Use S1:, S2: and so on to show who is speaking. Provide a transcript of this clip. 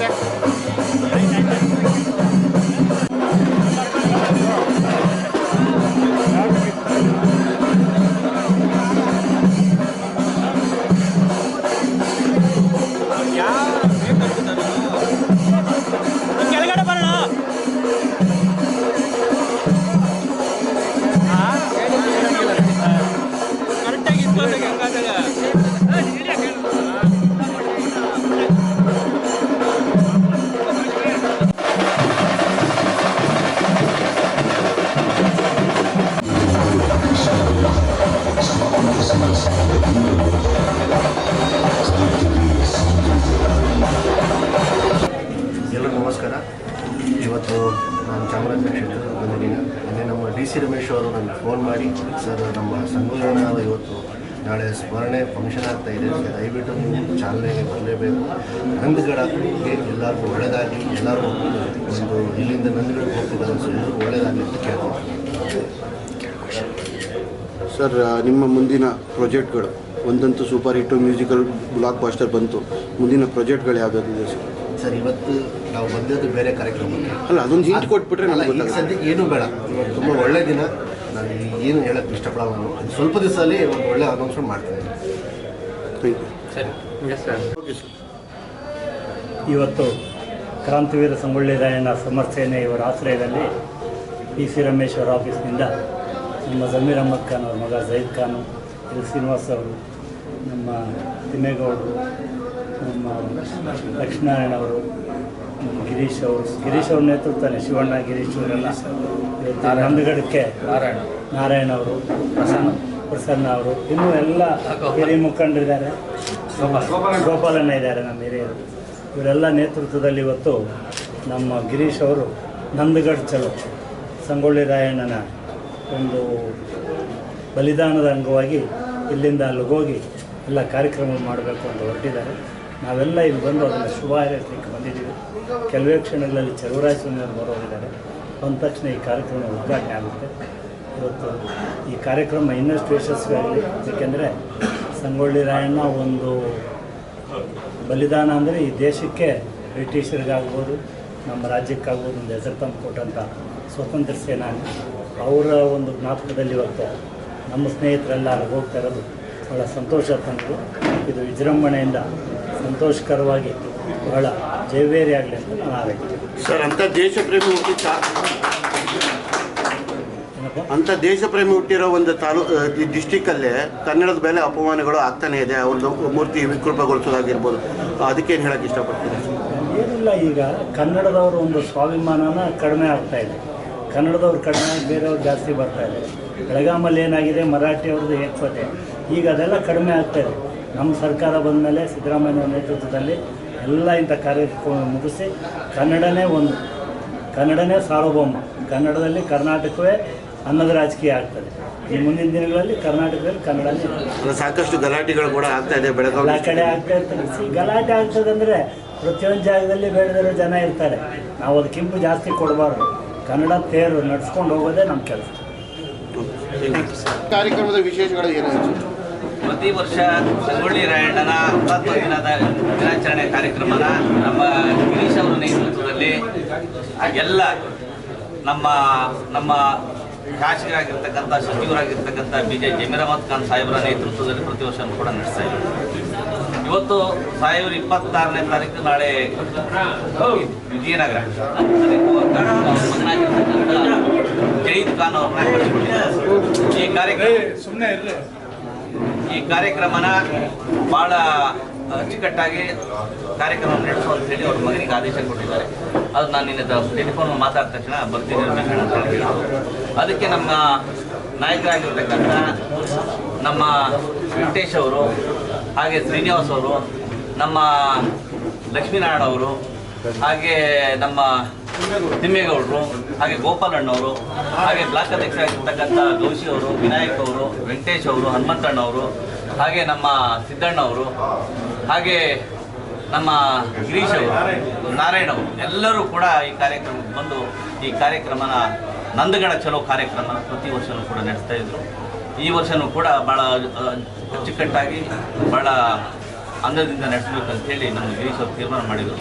S1: Isaac. ಇವತ್ತು ನಾನು ಚಾಮರಾಜ ಕ್ಷೇತ್ರಕ್ಕೆ ಬಂದಿದ್ದೀನಿ. ಅದೇ ನಮ್ಮ ಡಿ ಸಿ ರಮೇಶ್ ಅವರು ನನಗೆ ಫೋನ್ ಮಾಡಿ ಸರ್ ನಮ್ಮ ಸಂವಿಧಾನದ ಇವತ್ತು ನಾಳೆ ಸ್ಮರಣೆ ಫಂಕ್ಷನ್ ಆಗ್ತಾ ಇದೆ. ದಯವಿಟ್ಟು ನೀವು ಚಾಲನೆಗೆ ಬರಲೇಬೇಕು. ನಂದಗಡಕ್ಕೆ ಎಲ್ಲರಿಗೂ ಒಳ್ಳೆಯದಾಗಿ ಎಲ್ಲರಿಗೂ ಒಂದು ಇಲ್ಲಿಂದ ನಂದಗಡಕ್ಕೆ ಹೋಗ್ತಿದ್ದಾರೆ. ಸರ್ ಎಲ್ಲರೂ ಒಳ್ಳೆಯದಾಗಲಿ ಅಂತ
S2: ಸರ್ ನಿಮ್ಮ ಮುಂದಿನ ಪ್ರಾಜೆಕ್ಟ್ಗಳು ಒಂದಂತೂ ಸೂಪರ್ ಹಿಟ್ಟು ಮ್ಯೂಸಿಕಲ್ ಬ್ಲಾಕ್ ಬಾಸ್ಟರ್ ಬಂತು. ಮುಂದಿನ ಪ್ರಾಜೆಕ್ಟ್ಗಳು ಯಾವುದಾದ್ರು ಸರ್?
S1: ಸರ್ ಇವತ್ತು ನಾವು ಬಂದಿದ್ದು ಬೇರೆ ಕಾರ್ಯಕ್ರಮಕ್ಕೆ.
S2: ಅಲ್ಲ ಅದೊಂದು ಹಿಂಟ್ ಕೊಟ್ಬಿಟ್ರೆ
S1: ಅಲ್ಲ, ಈಗ ಸದ್ಯಕ್ಕೆ ಏನೂ ಬೇಡ. ಇವತ್ತು ತುಂಬ ಒಳ್ಳೆ ದಿನ. ನಾನು ಏನು ಹೇಳಕ್ಕೆ ಇಷ್ಟಪಡೋದು ನಾನು. ಅದು ಸ್ವಲ್ಪ ದಿವಸದಲ್ಲಿ ಒಂದು ಒಳ್ಳೆ ಅನೌನ್ಸ್ಮೆಂಟ್ ಮಾಡ್ತೀನಿ.
S2: ಥ್ಯಾಂಕ್ ಯು
S3: ಸರಿ. ಎಸ್ ಸರ್
S2: ಓಕೆ ಸರ್
S4: ಇವತ್ತು ಕ್ರಾಂತಿವೀರ ಸಂಗೊಳ್ಳಿ ರಾಯಣ್ಣ ಸಮರ್ಸೇನೆ ಇವರ ಆಶ್ರಯದಲ್ಲಿ ಪಿ ಸಿ ರಮೇಶ್ವರ ಆಫೀಸ್ನಿಂದ ನಮ್ಮ ಜಮೀರ್ ಅಹಮದ್ ಖಾನ್ ಅವ್ರ ಮಗ ಜೈದ್ ಖಾನ್ ಎಲ್ ಶ್ರೀನಿವಾಸ್ ಅವರು ನಮ್ಮ ತಿಮ್ಮೇಗೌಡರು ನಮ್ಮ ಲಕ್ಷ್ಮೀನಾರಾಯಣ ಅವರು ಗಿರೀಶ್ ಅವರು ಗಿರೀಶ್ ಅವ್ರ ನೇತೃತ್ವನೇ ಶಿವಣ್ಣ ಗಿರೀಶ್ ಅವರೆಲ್ಲ ನಂದಗಡಕ್ಕೆ
S3: ನಾರಾಯಣ.
S4: ನಾರಾಯಣ ಅವರು ಪ್ರಸನ್ನ. ಪ್ರಸನ್ನ ಅವರು ಇನ್ನೂ ಎಲ್ಲ ಹಿರಿಯ ಮುಖಂಡರಿದ್ದಾರೆ. ಗೋಪಾಲಣ್ಣ ಇದ್ದಾರೆ ನಮ್ಮ ಹಿರಿಯರು. ಇವರೆಲ್ಲ ನೇತೃತ್ವದಲ್ಲಿ ಇವತ್ತು ನಮ್ಮ ಗಿರೀಶ್ ಅವರು ನಂದಗಡ್ ಚಲೋ. ಸಂಗೊಳ್ಳಿ ರಾಯಣ್ಣನ ಒಂದು ಬಲಿದಾನದ ಅಂಗವಾಗಿ ಇಲ್ಲಿಂದ ಅಲ್ಲಿಗೆ ಹೋಗಿ ಎಲ್ಲ ಕಾರ್ಯಕ್ರಮ ಮಾಡಬೇಕು ಅಂತ ಹೊರಟಿದ್ದಾರೆ. ನಾವೆಲ್ಲ ಇಲ್ಲಿ ಬಂದು ಅದನ್ನು ಶುಭ ಹಾರೈಸಲಿಕ್ಕೆ ಬಂದಿದ್ದೀವಿ. ಕೆಲವೇ ಕ್ಷಣಗಳಲ್ಲಿ ಚಲುವರಾಯ ಸ್ವಾಮಿಯವರು ಬರೋರಿದ್ದಾರೆ ಬಂದ ತಕ್ಷಣ ಈ ಕಾರ್ಯಕ್ರಮ ಉದ್ಘಾಟನೆ ಆಗುತ್ತೆ. ಇವತ್ತು ಈ ಕಾರ್ಯಕ್ರಮ ಇನ್ನಷ್ಟು ಯಶಸ್ವಿ ಆಗಲಿ ಏಕೆಂದರೆ ಸಂಗೊಳ್ಳಿ ರಾಯಣ್ಣ ಒಂದು ಬಲಿದಾನ ಅಂದರೆ ಈ ದೇಶಕ್ಕೆ ಬ್ರಿಟಿಷರಿಗಾಗ್ಬೋದು, ನಮ್ಮ ರಾಜ್ಯಕ್ಕಾಗ್ಬೋದು ಒಂದು ಹೆಸರು ತಂದು ಕೊಟ್ಟಂಥ ಸ್ವತಂತ್ರ ಸೇನಾನಿ. ಅವರ ಒಂದು ಜ್ಞಾಪಕದಲ್ಲಿ ಇವತ್ತು ನಮ್ಮ ಸ್ನೇಹಿತರೆಲ್ಲ ಅಲ್ಲಿ ಹೋಗ್ತಾ ಇರೋದು ಬಹಳ ಸಂತೋಷ ತಂದು ಇದು ವಿಜೃಂಭಣೆಯಿಂದ ಸಂತೋಷಕರವಾಗಿ ಬಹಳ ಜೈವೇರಿ ಆಗಲಿ ಅಂತ ನಾನು ಆರೈಕೆ
S2: ಸರ್ ಅಂತ ದೇಶ ಪ್ರೇಮಿ ಹುಟ್ಟಿ
S4: ದೇಶಪ್ರೇಮಿ
S2: ಅಂಥ ದೇಶ ಪ್ರೇಮಿ ಹುಟ್ಟಿರೋ ಒಂದು ತಾಲೂ ಡಿಸ್ಟಿಕ್ ಡಿಸ್ಟಿಕ್ಕಲ್ಲೇ ಕನ್ನಡದ ಮೇಲೆ ಅಪಮಾನಗಳು ಆಗ್ತಾನೆ ಇದೆ. ಒಂದು ಮೂರ್ತಿ ವಿಕೃಪಗೊಳಿಸೋದಾಗಿರ್ಬೋದು. ಅದಕ್ಕೇನು ಹೇಳಕ್ಕೆ ಇಷ್ಟಪಡ್ತೀನಿ
S4: ಏನಿಲ್ಲ ಈಗ ಕನ್ನಡದವರು ಒಂದು ಸ್ವಾಭಿಮಾನನ ಕಡಿಮೆ ಆಗ್ತಾ ಇದೆ. ಕನ್ನಡದವ್ರು ಕಡಿಮೆ ಆಗಿ ಬೇರೆಯವ್ರು ಜಾಸ್ತಿ ಬರ್ತಾ ಇದೆ. ಬೆಳಗಾಮಲ್ಲಿ ಏನಾಗಿದೆ ಮರಾಠಿಯವ್ರದ್ದು ಏಕತೆ. ಈಗ ಅದೆಲ್ಲ ಕಡಿಮೆ ಆಗ್ತಾ ಇದೆ. ನಮ್ಮ ಸರ್ಕಾರ ಬಂದ ಮೇಲೆ ಸಿದ್ದರಾಮಯ್ಯ ನೇತೃತ್ವದಲ್ಲಿ ಎಲ್ಲ ಇಂಥ ಕಾರ್ಯಕ್ರಮ ಮುಗಿಸಿ ಕನ್ನಡನೇ ಒಂದು ಕನ್ನಡನೇ ಸಾರ್ವಭೌಮ. ಕನ್ನಡದಲ್ಲಿ ಕರ್ನಾಟಕವೇ ಅನ್ನದ ರಾಜಕೀಯ ಆಗ್ತದೆ. ಈ ಮುಂದಿನ ದಿನಗಳಲ್ಲಿ ಕರ್ನಾಟಕದಲ್ಲಿ ಕನ್ನಡನೇ
S2: ಸಾಕಷ್ಟು ಗಲಾಟೆಗಳು ಕೂಡ ಆಗ್ತಾ ಇದೆ ಬೆಳಗಾವಿ
S4: ಕಡೆ ಆಗ್ತಾ ಇರ್ತದೆ. ಗಲಾಟೆ ಗಲಾಟೆ ಅಂದರೆ ಪ್ರತಿಯೊಂದು ಜಾಗದಲ್ಲಿ ಬೇಡದಿರೋ ಜನ ಇರ್ತಾರೆ. ನಾವು ಅದಕ್ಕಿಂತ ಜಾಸ್ತಿ ಕೊಡಬಾರ್ದು. ಕನ್ನಡ ತೇರು ನಡ್ಸ್ಕೊಂಡು ಹೋಗೋದೇ ನಮ್ಮ ಕೆಲಸ.
S2: ಕಾರ್ಯಕ್ರಮದ ವಿಶೇಷಗಳು ಏನಾಯ್ತು
S3: ಪ್ರತಿ ವರ್ಷ ಸಂಗೊಳ್ಳಿ ರಾಯಣ್ಣನ ಹುತಾತ್ಮ ದಿನದ ದಿನಾಚರಣೆ ಕಾರ್ಯಕ್ರಮನ ನಮ್ಮ ಗಿರೀಶ್ ಅವರ ನೇತೃತ್ವದಲ್ಲಿ ಎಲ್ಲ ನಮ್ಮ ನಮ್ಮ ಶಾಸಕರಾಗಿರ್ತಕ್ಕಂಥ, ಸಚಿವರಾಗಿರ್ತಕ್ಕಂಥ ಬಿ ಜೆ ಜಮೀರ್ ಖಾನ್ ಸಾಹೇಬರ ನೇತೃತ್ವದಲ್ಲಿ ಪ್ರತಿ ವರ್ಷ ಕೂಡ ನಡೆಸ್ತಾ ಇದ್ದೀವಿ. ಇವತ್ತು ಸಾಹೇಬರು ಇಪ್ಪತ್ತಾರನೇ ತಾರೀಕು ನಾಳೆ ವಿಜಯನಗರ. ಜಯೀದ್ ಖಾನ್ ಅವ್ರನ್ನ. ಈ ಕಾರ್ಯಕ್ರಮ ಈ ಕಾರ್ಯಕ್ರಮನ ಭಾಳ ಅಚ್ಚುಕಟ್ಟಾಗಿ ಕಾರ್ಯಕ್ರಮ ನಡೆಸು ಅಂತ ಹೇಳಿ ಅವ್ರ ಮಗನಿಗೆ ಆದೇಶ ಕೊಟ್ಟಿದ್ದಾರೆ ಅದು ನಾನು ನಿನ್ನೆ ಟೆಲಿಫೋನ್ ಮಾತಾಡಿದ ತಕ್ಷಣ ಬರ್ತೀನಿ ಅಂತ ಹೇಳಿ ಹೇಳಿದ್ರು. ಅದಕ್ಕೆ ನಮ್ಮ ನಾಯಕರಾಗಿರ್ತಕ್ಕಂಥ ನಮ್ಮ ವೆಂಕಟೇಶ್ ಅವರು, ಹಾಗೆ ಶ್ರೀನಿವಾಸ್ ಅವರು, ನಮ್ಮ ಲಕ್ಷ್ಮೀನಾರಾಯಣ ಅವರು, ಹಾಗೆ ನಮ್ಮ ತಿಮ್ಮೇಗೌಡರು, ಹಾಗೆ ಗೋಪಾಲಣ್ಣವರು ಹಾಗೆ ಬ್ಲಾಕ್ ಅಧ್ಯಕ್ಷರಾಗಿರ್ತಕ್ಕಂಥ ಗೌಶಿ ಅವರು, ವಿನಾಯಕ್ ಅವರು, ವೆಂಕಟೇಶ್ ಅವರು ಹನುಮಂತಣ್ಣ ಅವರು, ಹಾಗೆ ನಮ್ಮ ಸಿದ್ದಣ್ಣ ಅವರು, ಹಾಗೆ ನಮ್ಮ ಗಿರೀಶ್ ಅವರು, ನಾರಾಯಣ ಅವರು, ಎಲ್ಲರೂ ಕೂಡ ಈ ಕಾರ್ಯಕ್ರಮಕ್ಕೆ ಬಂದು ಈ ಕಾರ್ಯಕ್ರಮನ ನಂದಗಡ ಚಲೋ ಕಾರ್ಯಕ್ರಮ ಪ್ರತಿ ವರ್ಷವೂ ಕೂಡ ನಡೆಸ್ತಾ ಇದ್ರು. ಈ ವರ್ಷವೂ ಕೂಡ ಭಾಳ ಅಚ್ಚುಕಟ್ಟಾಗಿ ಭಾಳ ಅಂದದಿಂದ ನಡೆಸಬೇಕಂತ ಹೇಳಿ ನಮ್ಮ ಗಿರೀಶ್ ಅವರು ತೀರ್ಮಾನ ಮಾಡಿದರು.